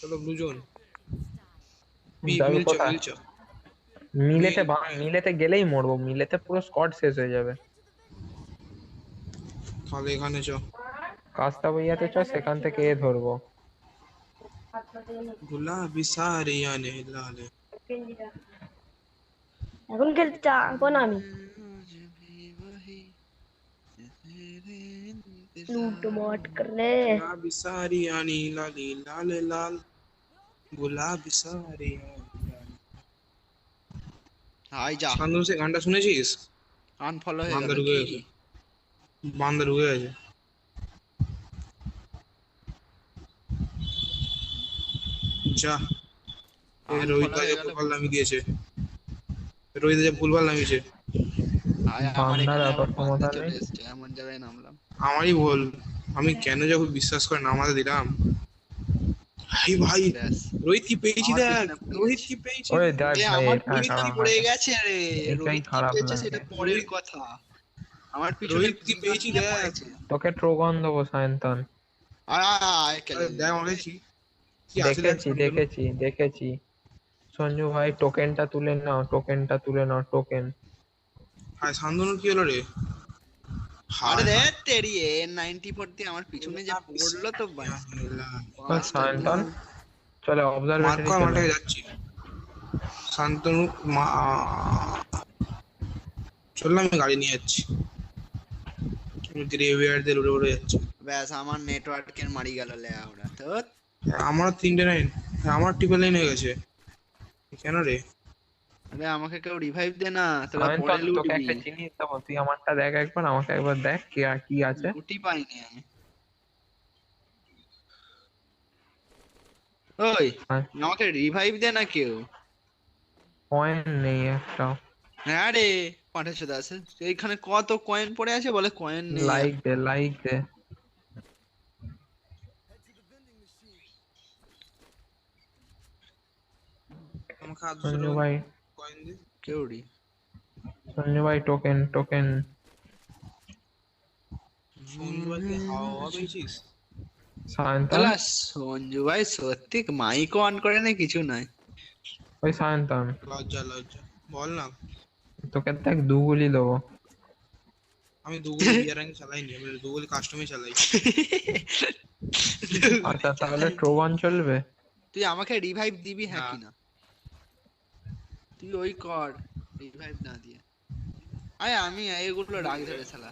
চলো blue zone B যাবে মিলছো কোথায়? মিলছো মিলেতে বা- মিলেতে গেলেই মরবো মিলেতে পুরো স্কোয়াড শেষ হয়ে যাবে তাহলে এখানে চ কাজটা বইয়াতে চ সেখান থেকে এ ধরবো গুলাবি সারিয়া নে লালে এখন খেলতে চাবো না আমি लूट बॉट कर ले गुलाबी सारिया नी लाली लाल গোলাপ সারে হাই যা সে গানটা শুনেছিস হয়ে গেছে। গেছে। যা। রোহিত দা নামি দিয়েছে রোহিত দা ভুলভাল নামিয়েছে। আমারই ভুল। আমি কেন যখন বিশ্বাস করে নামাতে দিলাম ভাই ভাই রোহিত কি পেয়েছি দেখ রোহিত কি পেয়েছি। ওই দেখ ভাই আমার রোহিত কি পড়ে গেছে রে রোহিত কি খারাপ পেয়েছে সেটা পরের কথা। আমার পিছনে রোহিত কি পেয়েছি দেখ। তোকে ট্রোগন দেবো সায়ন্তন। আয়, কেলে। দেখ অনেছি দেখেছি দেখেছি দেখেছি। সঞ্জু ভাই টোকেনটা তুলে নাও টোকেনটা তুলে নাও টোকেন হায় শান্তনু কি হলো রে? আরে রে তেরি এ 94 দিয়ে আমার পিছনে যা পড়ল তো বাস। সায়ন্তন চলে অবজারভেটরি কর মাঠে যাচ্ছি। শান্তনু মা চললাম আমি গাড়ি নিয়ে যাচ্ছি। গ্রেভিয়ার্ডদের উড়ে উড়ে যাচ্ছে। ব্যাস আমার নেটওয়ার্কের মারি গেল লেয়া ওরা। তো আমারও তিনটে লাইন আমার ট্রিপল লাইন হয়ে গেছে। কেন রে? আরে আমাকে কেউ রিভাইভ দে না তোরা পরে সায়ন্তন তোকে একটা জিনিস দেবো তুই আমারটা দেখ একবার আমাকে একবার দেখ কি আর- কি আছে। লুটি পাইনি আমি। ওই হ্যাঁ। আমাকে রিভাইভ দে না কেউ। কয়েন নেই একটা। হ্যাঁ রে পাঠাচ্ছ দাস। এইখানে কত কয়েন পড়ে আছে বলে কয়েন নেই। লাইক দে লাইক দে। আমাকে ভাই। কয়েন দে কেউ রি সঞ্জু ভাই টোকেন টোকেন সঞ্জু ভাইকে হাওয়া হাওয়া পেয়েছিস সায়ন্তন তাহলে সঞ্জু ভাই সত্যি মাইক অন করে না কিছু নাই ওই সায়ন্তন লজ্জা লজ্জা বল না তোকে দেখ দু গুলি দেবো আমি দুগুলি বিয়ার আগে চালাইনি আমি দুগুলি কাস্টমে চালাই আচ্ছা তাহলে ট্রোগন চলবে তুই আমাকে রিভাইভ দিবি হ্যাঁ না। তুই ওই কর রিভাইভ না দিয়ে। আরে আমি এগুলো রাগ ধরে শালা।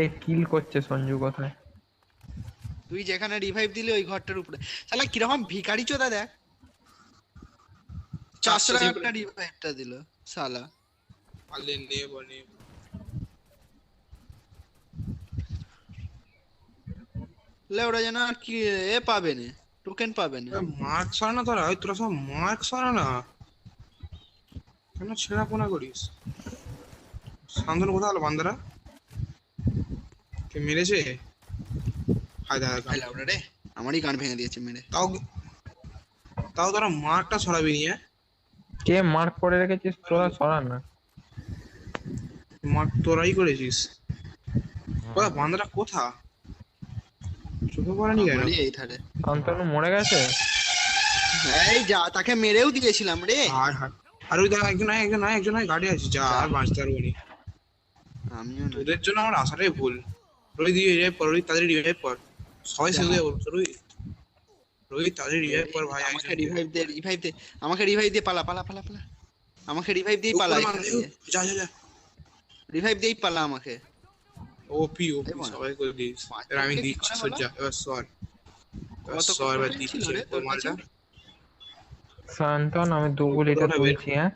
এই কিল করছে সঞ্জু কোথায়? তুই যেখানে রিভাইভ দিলি ওই ঘরটার উপরে। শালা কীরকম ভিখারি চোদা দেখ। চারশো টাকা একটা রিভাইভটা দিল শালা। পারলে নেব নেব লে ওরা যেন আর কি এ পাবে না টোকেন পাবে না। মার্ক সরা না তোরা ওই তোরা সব মার্ক সরা না কেন ছেঁড়া পোনা করিস। শান্তনু কোথায় হলো বান্দারা? কে মেরেছে? হায় খাইলা ওরা রে আমারই গান ভেঙে দিয়েছে মেরে। তাও তাও তোরা মার্কটা সরাবি নিয়ে কে মার্ক করে রেখেছিস? তোরা সরা না। মার্ক তোরাই করেছিস। কোথা বান্দারা কোথা চোখে পড়েনি কেন? এই ধারে। শান্তনু মরে গেছে? এই যা তাকে মেরেও দিয়েছিলাম রে। আর হায়। আর ওই দেখা একজন আয় একজন আয় একজন আয় গাড়ি আছে যা আর বাঁচতে পারব নি। আমিও না। তোদের জন্য আমার আশাটাই ভুল। রোহিত রিভাইভ পর রোহিত তাদের রিভাইভ পর সবাই শেষ হয়ে বলছে রোহিত। রোহিত তাদের রিভাইভ পর ভাই আমাকে রিভাইভ দে রিভাইভ দে আমাকে রিভাইভ দিয়ে পালা পালা পালা পালা। আমাকে রিভাইভ দিয়ে পালা যা যা যা। রিভাইভ দিয়েই পালা আমাকে। ওপি ওপি সবাই করে দিস। আমি দিচ্ছি সজ্জা। এবার সর। এবার সর এবার দিচ্ছি তোর মালটা কাছে? সায়ন্তন আমি দু বের তুলছি হ্যাঁ?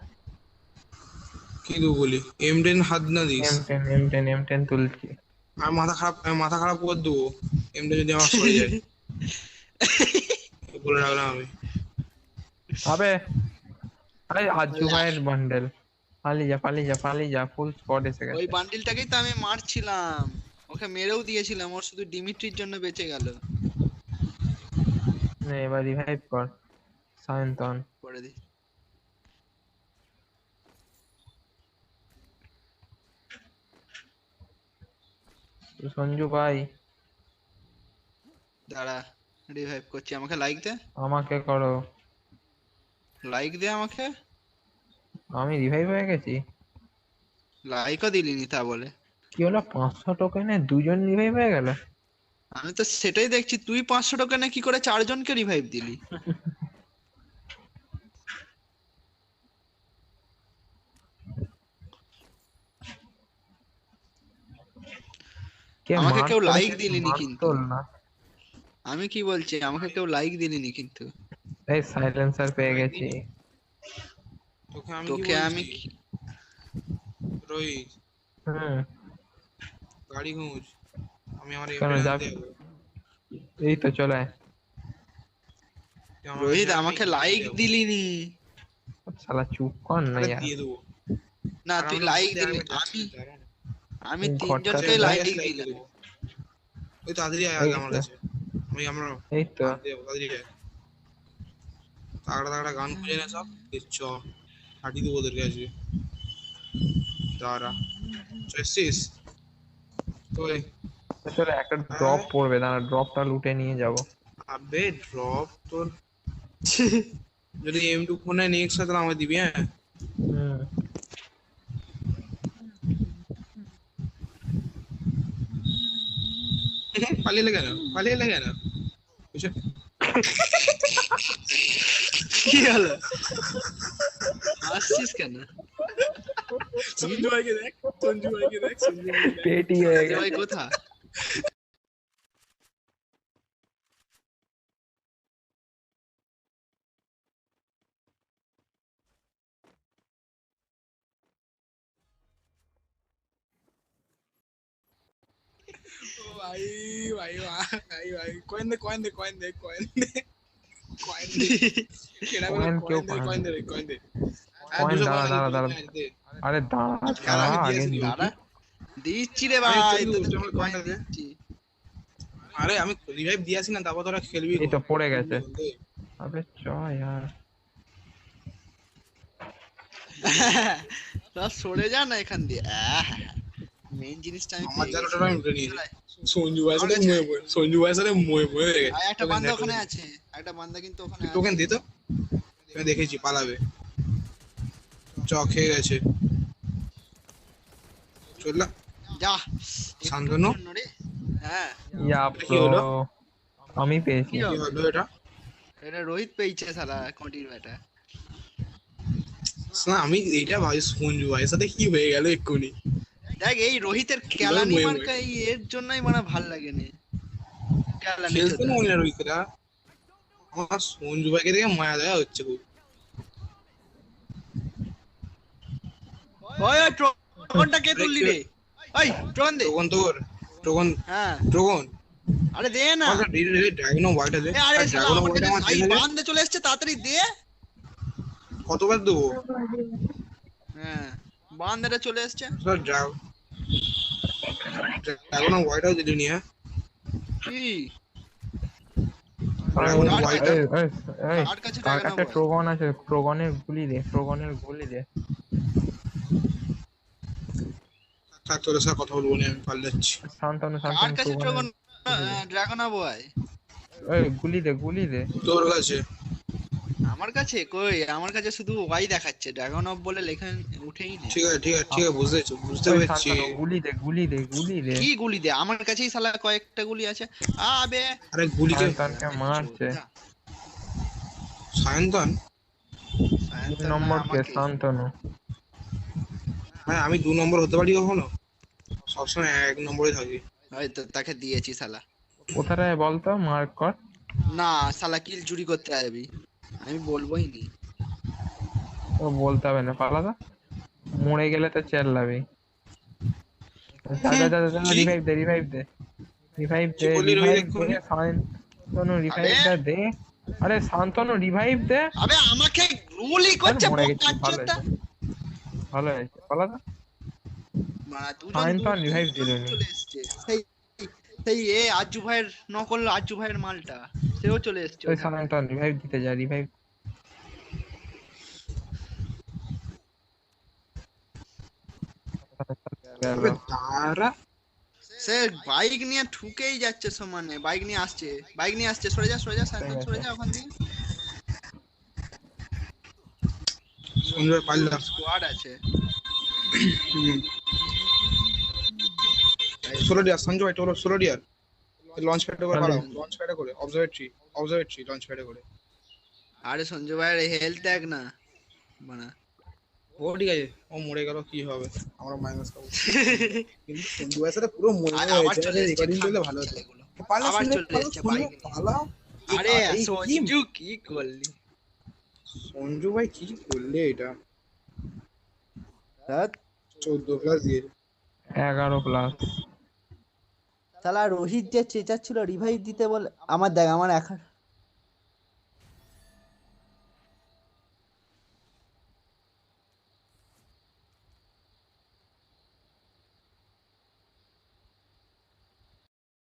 কি দু বলি এম টেন হাত না this? M ten M ten M ten তুলছি। আর মাথা খারাপ আমি মাথা খারাপ করে দেবো। এম টেন যদি আমার সরে যায়। বলে রাখলাম আমি। আবে আরে আজু ভাইয়ের বান্ডেল পালিয়ে যা পালিয়ে যা পালিয়ে যা ফুল স্কোয়াড এসে গেছে। ওই বান্ডিলটাকেই তো আমি মারছিলাম। ওকে মেরেও দিয়েছিলাম ওর শুধু ডিমিট্রির জন্য বেঁচে গেল। নে, এবার রিভাইভ কর। সায়ন্তন। করে দি সঞ্জু ভাই। দাঁড়া রিভাইভ করছি। আমাকে লাইক দে? আমাকে করো। লাইক দে আমাকে? আমি রিভাইভ হয়ে গেছি। লাইকও দিলিনি তা বলে। কি হলো পাঁচশো টোকেনে দুজন রিভাইভ হয়ে গেল? আমি তো সেটাই দেখছি তুই পাঁচশো টোকেনে কি করে চারজনকে রিভাইভ দিলি? আমাকে কেউ like দিলেনি কিন্তু। না। আমি কি বলছি? আমাকে কেউ লাইক দিলিনি কিন্তু। এই সাইলেন্সার পেয়ে গেছি। তোকে আমি তোকে আমি রোহিত হুম। গাড়ি ঘুষ আমি আমার। এই তো চলে আয়। রোহিত আমাকে লাইক দিলিনি। শালা চুপ কর না না তুই লাইক দিলি আমি আমি তিনজনকে Like দিলাম ওই তাড়াতাড়ি আয় আগে আমার কাছে। আমি আমরা এই তো। আয়। তাগড়া তাগড়া গান খুঁজে না সব। চ হাঁটি দেবো ওদেরকে আজকে। দাঁড়া। চ এসছিস? ওই। চলে একটা ড্রপ পড়বে দাঁড়া ড্রপটা লুটে নিয়ে যাব। আবে ড্রপ তোর যদি এম টু ফোনে নেক্সট তাহলে আমায় দিবি হ্যাঁ? পালিয়ে লে কেন পালিয়ে লে কেন বুঝছ? কি হলো আসছিস কেন সঞ্জু ভাইকে দেখ সঞ্জু ভাইকে দেখ সঞ্জু ভাইকে দেখ। পেটি হয়ে গেছে ভাই কোথা ও ভাই ভাই ভাই ভাই কয়েন দে কয়েন দে কয়েন দে কয়েন দে কয়েন দে কেডা বলে কয়েন কেউ কয়েন দে পায় আরে দিচ্ছি রে ভাই আরে আমি রিভাইভ না তারপর তোরা খেলবি এই তো পড়ে গেছে দে। আবে চ ইয়ার সরে যা না এখান দিয়ে মেইন জিনিসটা আমি আমার পেয়ে আমি উঠে নিয়েছি। সঞ্জু ভাইয়ের সাথে ময়ে ময়ে সঞ্জু ভাইয়ের সাথে ময়ে ময়ে গেছে। আয়, একটা বান্দা ওখানে আছে। একটা বান্দা কিন্তু ওখানে টোকেন দে আমি দেখেছি পালাবে। চ খেয়ে গেছে। যা। শান্তনু? হ্যাঁ। ইয়া কি হলো? আমি পেয়েছি। কি কি হলো এটা? এটা রোহিত পেয়েছে সালা কটির বেটা না আমি এইটা ভাই সঞ্জু ভাইয়ের সাথে কি হয়ে গেল এক্ষুনি? দেখ এই রোহিতের কেলানি ময়ে। মার্কা এই এর জন্যই মানে ভালো লাগে না কেলানি খেলতে। মনে উইকেটটা আমার সঞ্জু ভাইকে দেখে মায়া দেওয়া হচ্ছে খুব। ওই ওই ট্রোনটা কে তুললি রে? ওই ট্রোন দে। টোকন তোর টোকন হ্যাঁ। টোকন আরে দে না। ড্রাগন আছে এ আরে ড্রাগন কাছে আমার চেনে বান্দে চলে এসেছে তাড়াতাড়ি দে। কতবার দেবো? হ্যাঁ বান্দাটা চলে এসেছে। স্যার ড্রাগন হোয়াইটও দিলি নি হ্যাঁ কি Dragon এই, White কার কাছে ট্রোগন আছে ট্রোগনের গুলি দে ট্রোগনের গুলি দে। থাক তোর সাথে কথা বলব না আমি পাল্লাচ্ছি শান্তনু কার কাছে ড্রাগন ড্রাগন বয় এই গুলি দে গুলি দে। তোর কাছে। আমার কাছে কই? আমার কাছে শুধু ওয়াই দেখাচ্ছে ড্রাগন অফ বলে লেখা উঠেই না ঠিক আছে ঠিক আছে ঠিক আছে বুঝতে বুঝতে পেরেছি। গুলি দে গুলি দে গুলি দে। কি গুলি দে? আমার কাছেই শালা কয়েকটা গুলি আছে। আবে আরে গুলিকে শান্তনকে মারছে। সায়ন্তন তিন নম্বর কে শান্তনু। হ্যাঁ আমি দু নম্বর হতে পারি কখনো? সবসময় এক নম্বরে থাকি। হয়তো তাকে দিয়েছি শালা। কোথায় বলতো? মার্ক কর। না শালা কিল চুরি করতে আসবি আমি বলবোই নি। ও বলতে হবে না পালাদা মরে গেলে তো চেল্লাবি। যা যা যা রিভাইভ দে রিভাইভ দে। রিভাইভ দে রিভাইভ? দে শান্তনু রিভাইভ আবে! দে আরে শান্তনু রিভাইভ দে। আবে আমাকে গুলি করছে মরে গেছি ভালো। হয়েছে। পালাদা মানে দুজন দু- দুজন দিল সেই এ আজু ভাইয়ের নকল আজু ভাইয়ের মালটা। সেও চলে এসছে ওই ওখানে। শান্তন রিভাইভ দিতে যা রিভাইভ সে বাইক নিয়ে ঠুকেই যাচ্ছে সমানে বাইক নিয়ে আসছে বাইক নিয়ে আসছে। সরে যা সরে যা সাইকেল সরে যা ওখান থেকে সঞ্জু ভাই পারলাম স্কোয়াড আছে ষোলো ডিয়ার সঞ্জু ভাই টোলো ষোলো ডিয়ার লঞ্চ প্যাডে করে পালাও লঞ্চ প্যাডে করে অবজারভেটরি অবজারভেটরি লঞ্চ প্যাডে করে। আরে সঞ্জয় ভাইয়ের হেলথ দেখ না মানে ও ঠিক আছে। ও মরে গেল কি হবে? আমরা মাইনাস খাব। কিন্তু সঞ্জু সাথে পুরো মরে চলে রেকর্ডিং করলে ভালো হতো। পালা ভাই, পালা, আরে কি? সঞ্জু কি করলি? সঞ্জু ভাই কি করলে এটা? চোদ্দ প্লাস দিয়ে। এগারো প্লাস শালা রোহিত যে চেঁচাচ্ছিল রিভাইভ দিতে বলে আমার দেখ আমার এখন